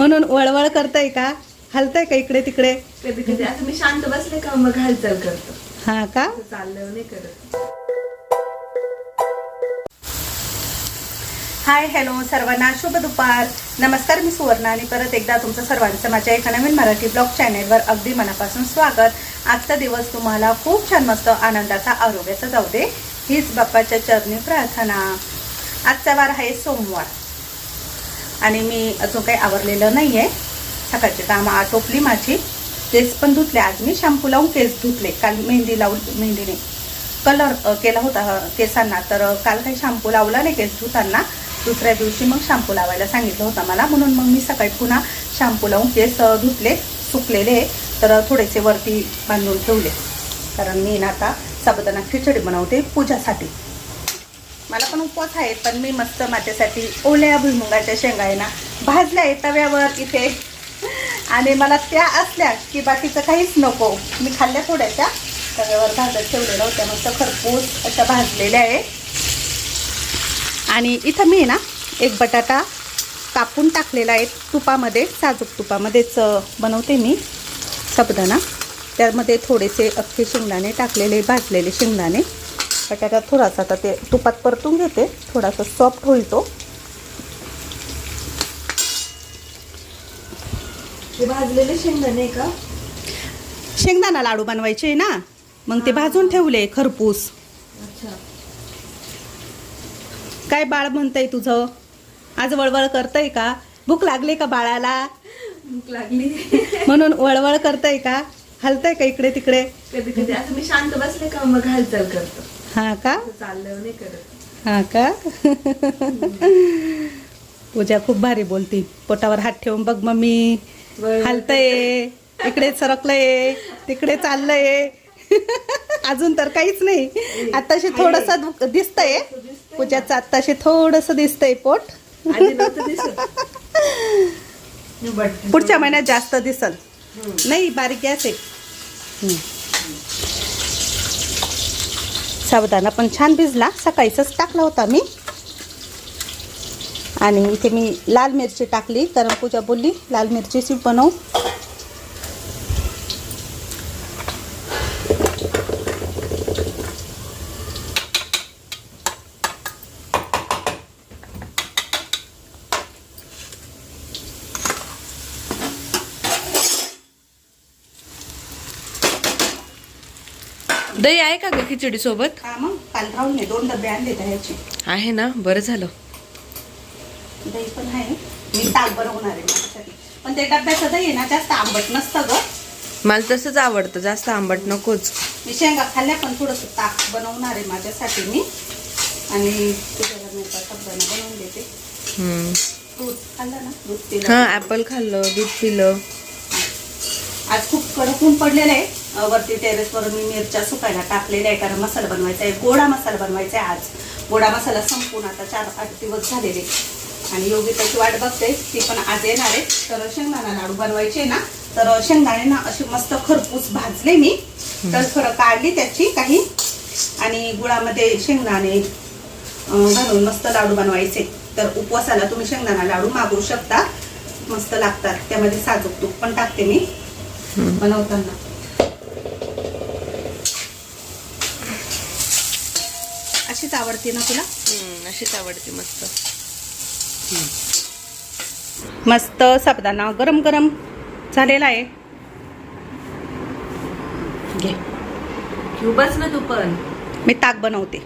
म्हणून वळवळ करताय का? हलताय का इकडे तिकडे? कधी कधी. असं मी शांत बसले का मग हालचाल करतो. हा का? असं चालल्यावर नाही करत. हाय हॅलो सर्वांना. शुभ दुपार. नमस्कार मी सुवर्ण आणि परत एकदा तुमचं सर्वांचं माझ्या एका नवीन मराठी ब्लॉग चॅनेलवर अगदी मनापासून स्वागत. आजचा दिवस तुम्हाला खूप छान मस्त आनंदाचा आरोग्याचा जाऊ दे. हीच बाप्पाच्या चरणी प्रार्थना. आजचा वार आहे सोमवार. आणि मी अजून काही आवरलेलं नाही आहे सकाळची काम आटोपली माझी. केस पण धुतले. आज मी शॅम्पू लावून केस धुतले. काल मेहंदी लावून मेहंदीने. कलर केला होता केसांना. तर काल काही शॅम्पू लावला नाही केस धुताना. दुसऱ्या दिवशी मग शॅम्पू लावायला सांगितलं होतं मला. म्हणून मग मी सकाळी पुन्हा शॅम्पू लावून केस धुतले. सुकलेले. तर थोडेसे वरती बांधून ठेवले. कारण मी ना आता साबुदाणा खिचडी बनवते पूजासाठी. मला पण उपवास आहे पण मी मस्त माझ्यासाठी ओल्या भुईमुगाच्या शेंगा आहे ना भाजल्या आहे तव्यावर इथे. आणि मला त्या असल्या की बाकीचं काहीच नको. मी खाल्ल्या थोड्याशा. तव्यावर भाजत ठेवलेल्या होत्या मस्त खरपूस अशा भाजलेल्या आहे. आणि इथं मी ना एक बटाटा कापून टाकलेला आहे तुपामध्ये साजूक तुपामध्येच बनवते मी. साबुदाणा त्यामध्ये थोडेसे अख्खे शेंगदाणे टाकलेले भाजलेले शेंगदाणे. बटाटा थोडासा. आता ते तुपात परतून घेते. थोडासा सॉफ्ट होईल तो. ते भाजलेले शेंगदाणे का? शेंगदाणा लाडू बनवायचे ना? मग ते भाजून ठेवले खरपूस. अच्छा. काय बाळ म्हणतंय तुझं? आज वळवळ करतय का? भूक लागली का बाळाला? भूक लागली. म्हणून वळवळ करतय का? हलतय का इकडे तिकडे? कधी कधी. असं मी शांत बसले का मग हालचाल करतो. हा का? नाही करत. हा का? पूजा खूप भारी बोलती. पोटावर हात ठेवून बघ मम्मी. हलतय. इकडे सरकलंय. तिकडे चाललंय. अजून तर काहीच नाही. आताशी थोडस दिसतंय. पूजाचं आताशी थोडस दिसतंय पोट. पुढच्या महिन्यात जास्त दिसल. नाही बारीक गॅस आहे. साबुदाणा पण छान भिजला. सकाळीच टाकला होता मी. आणि इथे मी लाल मिरची टाकली. कारण पूजा बोलली लाल मिरचीची बनव. दही आहे का ग खिचडी सोबत हा मग काल राहून नाही दोन डबे आणले ह्याचे. आहे ना बरं झालं. दही पण आहे. मी ताक बनवणार आहे माझ्यासाठी. पण ते डब्याचं दही आहे ना जास्त आंबट नसतं ग. मला तसंच आवडतं जास्त आंबट नकोच. मी शेंगा खाल्ल्या पण थोडंसं ताक बनवणार आहे माझ्यासाठी मी. आणि तुझ्याला मी आता साबुदाणा बनवून देते. हम्म. दूध खाल्लं ना? दूध पिलं. हा ऍपल खाल्लं दूध पिलं. आज खूप कडक ऊन पडलेलं आहे. वरती टेरेसवर मी मिरच्या सुकायला टाकलेल्या आहे कारण मसाला बनवायचा आहे. गोडा मसाला बनवायचा आहे आज. गोडा मसाला संपून आता चार आठ दिवस झालेले. आणि योगी त्याची वाट बघते. ती पण आज येणार आहे. तर शेंगदाणा लाडू बनवायचे ना तर शेंगदाणे ना असे मस्त खरपूस भाजले मी. तर थोडं काढली त्याची काही. आणि गुळामध्ये शेंगदाणे घालून मस्त लाडू बनवायचे. तर उपवासाला तुम्ही शेंगदाणा लाडू मागवू शकता. मस्त लागतात. त्यामध्ये साजूक तूप पण टाकते मी बनवताना. अशीच आवडते ना तुला? अशीच आवडते मस्त. मस्त साबुदाणा गरम गरम झालेला आहे. घे. उभाच ना तू पण. मी ताक बनवते.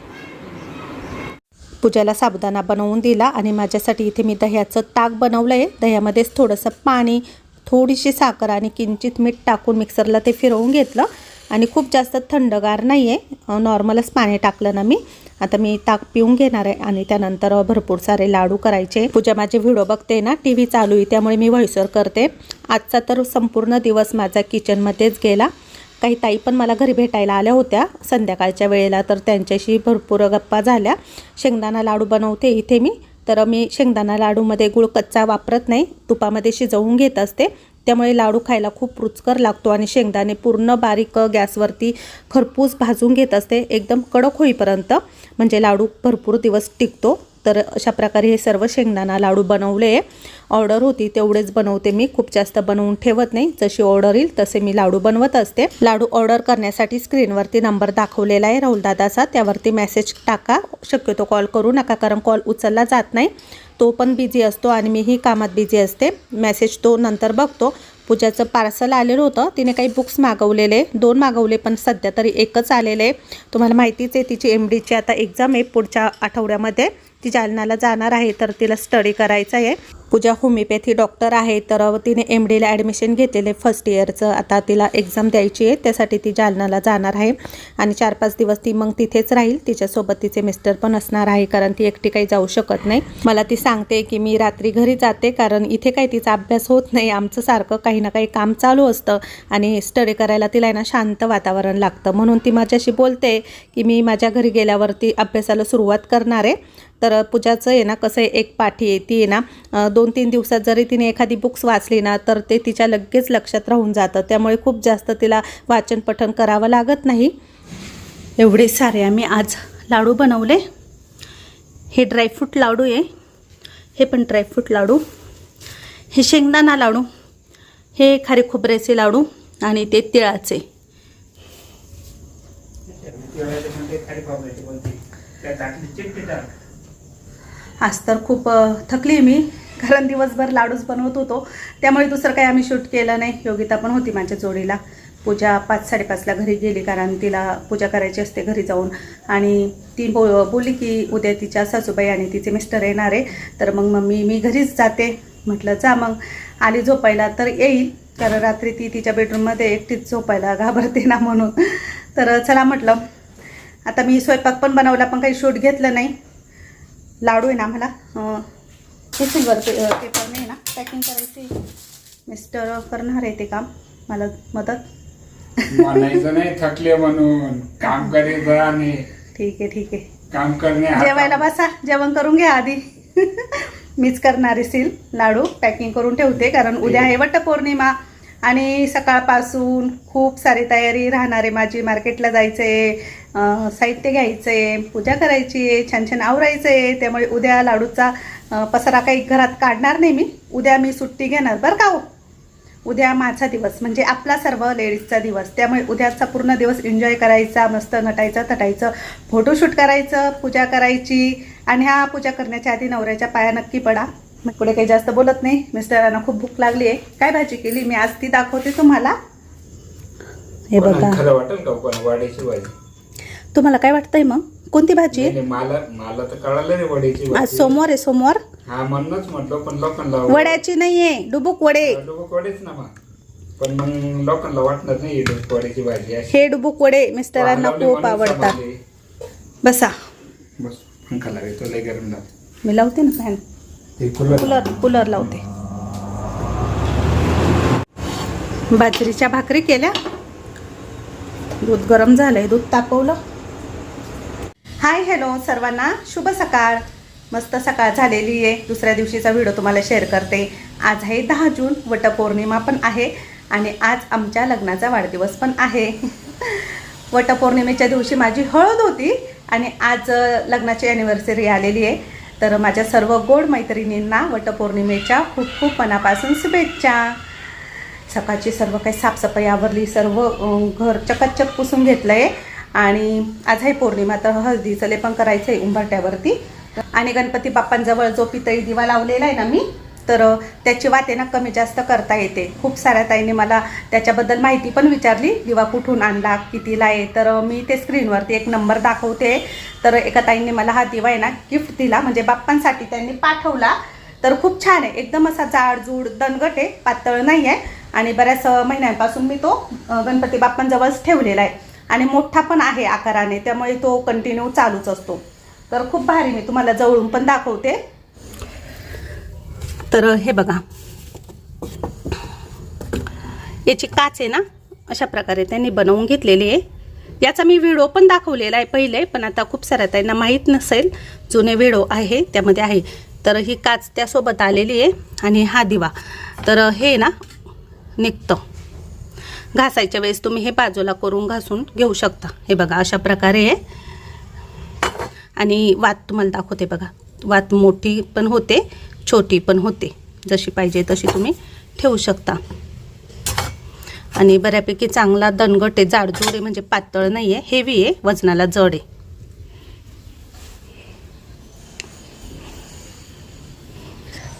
पूजाला साबुदाणा बनवून दिला आणि माझ्यासाठी इथे मी दह्याचं ताक बनवलं आहे दह्यामध्येच थोडंसं पाणी थोडीशी साखर आणि किंचित मीठ टाकून मिक्सरला ते फिरवून घेतलं. आणि खूप जास्त थंडगार नाही आहे नॉर्मलच पाणी टाकलं ना मी. आता मी ताक पिऊन घेणार आहे आणि त्यानंतर भरपूर सारे लाडू करायचे. पूजा माझे व्हिडिओ बघते ना टी व्ही चालू आहे त्यामुळे मी व्हॉइसवर करते. आजचा तर संपूर्ण दिवस माझा किचनमध्येच गेला. काही ताई पण मला घरी भेटायला आल्या होत्या. संध्याकाळच्या वेळेला तर त्यांच्याशी भरपूर गप्पा झाल्या. शेंगदाणा लाडू बनवते इथे मी. तर मी शेंगदाणा लाडूमध्ये गुळ कच्चा वापरत नाही. तुपामध्ये शिजवून घेत असते. त्यामुळे लाडू खायला खूप रुचकर लागतो आणि शेंगदाणे पूर्ण बारीक गॅसवरती खरपूस भाजून घेत असते. एकदम कडक होईपर्यंत म्हणजे लाडू भरपूर दिवस टिकतो. तर अशा प्रकारे हे सर्व शेंगदाणा लाडू बनवले. ऑर्डर होती तेवढेच बनवते मी. खूप जास्त बनवून ठेवत नाही. जशी ऑर्डर येईल तसे मी लाडू बनवत असते. लाडू ऑर्डर करण्यासाठी स्क्रीनवरती नंबर दाखवलेला आहे. राहुल दादाचा. त्यावरती मेसेज टाका. शक्यतो कॉल करू नका कारण कॉल उचलला जात नाही. तो पण बिझी असतो आणि मीही कामात बिझी असते. मेसेज तो नंतर बघतो. पूजाचं पार्सल आलेलं होतं. तिने काही बुक्स मागवलेले. दोन मागवले पण सध्या तरी एकच आलेले. आहे तुम्हाला माहितीच आहे तिची एम डीची आता एक्झाम आहे पुढच्या आठवड्यामध्ये. ती जालनाला जाणार आहे तर तिला स्टडी करायचं आहे पूजा होमिओपॅथी डॉक्टर आहे तर तिने एम डीला ॲडमिशन घेतलेले फर्स्ट इयरचं आता तिला एक्झाम द्यायची आहे त्यासाठी ती जालनाला जाणार आहे. आणि चार पाच दिवस ती मग तिथेच राहील. तिच्यासोबत तिचे मिस्टर पण असणार आहे कारण ती एकटी काही जाऊ शकत नाही. मला ती सांगते की मी रात्री घरी जाते कारण इथे काही तिचा अभ्यास होत नाही. आमचं सारखं काही ना काही काम चालू असतं आणि स्टडी करायला तिला आहे ना शांत वातावरण लागतं. म्हणून ती माझ्याशी बोलते की मी माझ्या घरी गेल्यावरती अभ्यासाला सुरुवात करणार आहे. तर पूजाचं आहे ना कसं आहे एक पाठी आहे ती आहे ना दोन दोन तीन दिवसात जरी तिने एखादी बुक्स वाचली ना तर ते तिच्या लगेच लक्षात राहून जातं. त्यामुळे खूप जास्त तिला वाचन पठण करावं लागत नाही. एवढे सारे आम्ही आज लाडू बनवले. हे ड्रायफ्रूट लाडू आहे. हे पण ड्रायफ्रूट लाडू. हे शेंगदाणा लाडू. हे खारे खोबऱ्याचे लाडू आणि ते तिळाचे. आज तर खूप थकली मी. कारण दिवसभर लाडूच बनवत होतो. त्यामुळे दुसरं काही आम्ही शूट केलं नाही. योगिता पण होती माझ्या जोडीला. पूजा पाच साडेपाचला घरी गेली कारण तिला पूजा करायची असते घरी जाऊन. आणि ती बो बोलली की उद्या तिच्या सासूबाई आणि तिचे मिस्टर येणार आहे. तर मग मम्मी मी घरीच जाते. म्हटलं जा मग. आली झोपायला तर येईल. कारण रात्री ती तिच्या बेडरूममध्ये एकटीच झोपायला घाबरते ना म्हणून. तर चला म्हटलं. आता मी स्वयंपाक पण बनवला पण काही शूट घेतलं नाही. लाडू आहे ना आम्हाला. हे सिल्वर पे पेपर नाही ना पॅकिंग करायची. मिस्टर करणार आहे ते काम. मला मदत. म्हणायचं नाही थकले म्हणून. काम करीत आणि ठीक आहे ठीक आहे. काम करणे जेवायला. बसा. जेवण करून घ्या आधी. मीच करणार सील लाडू पॅकिंग करून ठेवते कारण उद्या आहे वटपौर्णिमा. आणि सकाळपासून खूप सारी तयारी राहणार आहे. माझी मार्केटला जायचं आहे साहित्य घ्यायचं आहे पूजा करायची आहे छान छान आवरायचं आहे त्यामुळे उद्या लाडूचा पसारा काही घरात काढणार नाही मी. उद्या मी सुट्टी घेणार बरं का हो? उद्या माझा दिवस म्हणजे आपला सर्व लेडीजचा दिवस. त्यामुळे उद्याचा पूर्ण दिवस एन्जॉय करायचा मस्त नटायचं तटायचं फोटोशूट करायचं पूजा करायची. आणि ह्या पूजा करण्याच्या आधी नवऱ्याच्या पाया नक्की पडा. मग पुढे काही जास्त बोलत नाही. मिस्टरांना खूप भूक लागली आहे. काय भाजी केली? मी आज ती दाखवते तुम्हाला. हे बघा. वाटेल का पण वड्याची भाजी? तुम्हाला काय वाटतंय मग? कोणती भाजी? आहे नाही, मला मला तर कळालं रे वड्याची आज सोमवार आहे सोमवार? हा म्हणूनच म्हटलं पण लोकांना वड्याची नाहीये डुबुक वडे. डुबुक वडेच ना मग. पण मग लोकांना वाटणार नाही डुबुक वड्याची भाजी अशी. हे डुबुक वडे मिस्टरांना खूप आवडतात. बसा. बस पंखा लागेल लय गरम लागत. मी लावते ना फॅन कूलर कूलर लावते. बाजरीच्या भाकरी केल्या. दूध गरम झालंय दूध तापवलं. हाय हॅलो सर्वांना. शुभ सकाळ. मस्त सकाळ झालेली आहे. दुसऱ्या दिवशीचा व्हिडिओ तुम्हाला शेअर करते. आज आहे दहा जून. वटपौर्णिमा पण आहे आणि आज आमच्या लग्नाचा वाढदिवस पण आहे. वटपौर्णिमेच्या दिवशी माझी हळद होती आणि आज लग्नाची ॲनिव्हर्सरी आलेली आहे. तर माझ्या सर्व गोड मैत्रिणींना वटपौर्णिमेच्या खूप खूप मनापासून शुभेच्छा. सकाळची सर्व काही साफसफाई आवरली. सर्व घर चकाचक पुसून घेतलं आहे आणि आज आहे पौर्णिमा तर हळदीचं लेपन करायचं आहे उंबरट्यावरती आणि गणपती बाप्पांजवळ जो पितळी दिवा लावलेला आहे ना मी तर त्याची वाते आहे ना कमी जास्त करता येते. खूप साऱ्या ताईंनी मला त्याच्याबद्दल माहिती पण विचारली दिवा कुठून आणला कितीला आहे तर मी ते स्क्रीनवरती एक नंबर दाखवते. तर एका ताईंनी मला हा दिवा आहे ना गिफ्ट दिला म्हणजे बाप्पांसाठी त्यांनी पाठवला. तर खूप छान आहे. एकदम असा जाडजूड दणगट आहे पातळ नाही आहे आणि बऱ्याच महिन्यांपासून मी तो गणपती बाप्पांजवळच ठेवलेला आहे. आणि मोठा पण आहे आकाराने त्यामुळे तो कंटिन्यू चालूच असतो. तर खूप भारी मी तुम्हाला जवळून पण दाखवते. तर हे बघा. याची काच आहे ना अशा प्रकारे त्यांनी बनवून घेतलेली आहे. याचा मी व्हिडिओ पण दाखवलेला आहे पहिले पण आता खूप साऱ्या त्यांना माहीत नसेल जुने व्हिडिओ आहे त्यामध्ये आहे. तर ही काच त्यासोबत आलेली आहे आणि हा दिवा. तर हे ना निघतं. घासायच्या वेळेस तुम्ही हे बाजूला करून घासून घेऊ शकता. हे बघा अशा प्रकारे आहे आणि वात तुम्हाला दाखवते बघा. वात मोठी पण होते छोटी पण होते. जशी पाहिजे तशी तुम्ही ठेवू शकता. आणि बऱ्यापैकी चांगला दणगट आहे जाडजूड आहे म्हणजे पातळ नाही आहे हेवी आहे वजनाला जड आहे.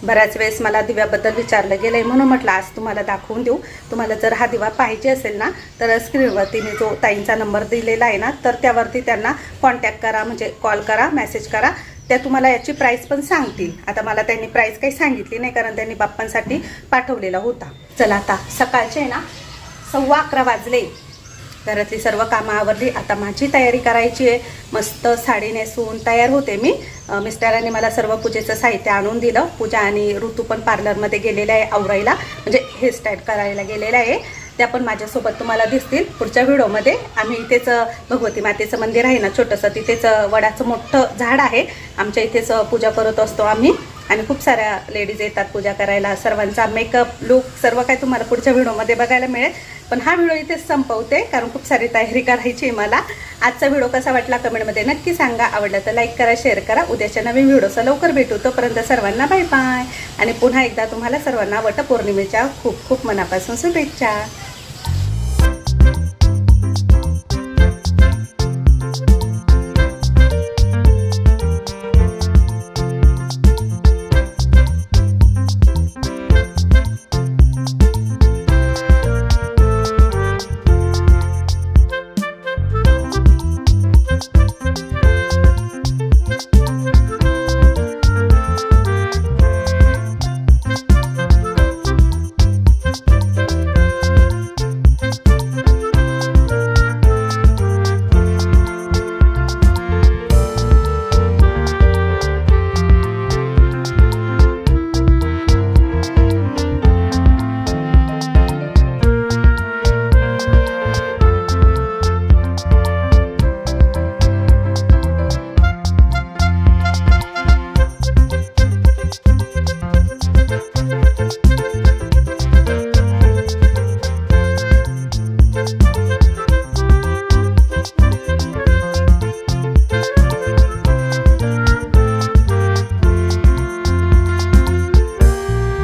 बऱ्याच वेळेस मला दिव्याबद्दल विचारलं गेलं आहे म्हणून म्हटलं आज तुम्हाला दाखवून देऊ. तुम्हाला जर हा दिवा पाहिजे असेल ना तर स्क्रीनवरती मी जो ताईंचा नंबर दिलेला आहे ना तर त्यावरती त्यांना कॉन्टॅक्ट करा म्हणजे कॉल करा मेसेज करा. त्या तुम्हाला याची प्राईस पण सांगतील. आता मला त्यांनी प्राईस काही सांगितली नाही कारण त्यांनी बाप्पांसाठी पाठवलेला होता. चला आता सकाळचे आहे ना सव्वा अकरा वाजले. घरातली सर्व कामं आवरली. आता माझी तयारी करायची आहे. मस्त साडी नेसून तयार होते मी. मिस्टरांनी मला सर्व पूजेचं साहित्य आणून दिलं. पूजा आणि ऋतू पण पार्लरमध्ये गेलेलं आहे आवरायला. म्हणजे हेअरस्टाईल करायला गेलेल्या आहे. त्या पण माझ्यासोबत तुम्हाला दिसतील. पुढच्या व्हिडिओमध्ये आम्ही इथेच भगवती मातेचं मंदिर आहे ना छोटंसं तिथेच वडाचं मोठं झाड आहे. आमच्या इथेच पूजा करत असतो आम्ही. आणि खूप साऱ्या लेडीज येतात पूजा करायला सर्वांचा मेकअप लुक सर्व काही तुम्हाला पुढच्या व्हिडिओमध्ये बघायला मिळेल. पण हा व्हिडिओ इथेच संपवते कारण खूप सारी तयारी करायची आहे मला. आजचा व्हिडिओ कसा वाटला कमेंटमध्ये नक्की सांगा. आवडला तर लाईक करा शेअर करा. उद्याच्या नवीन व्हिडिओचा लवकर भेटू. तोपर्यंत सर्वांना बाय बाय आणि पुन्हा एकदा तुम्हाला सर्वांना वटपौर्णिमेच्या खूप खूप मनापासून शुभेच्छा.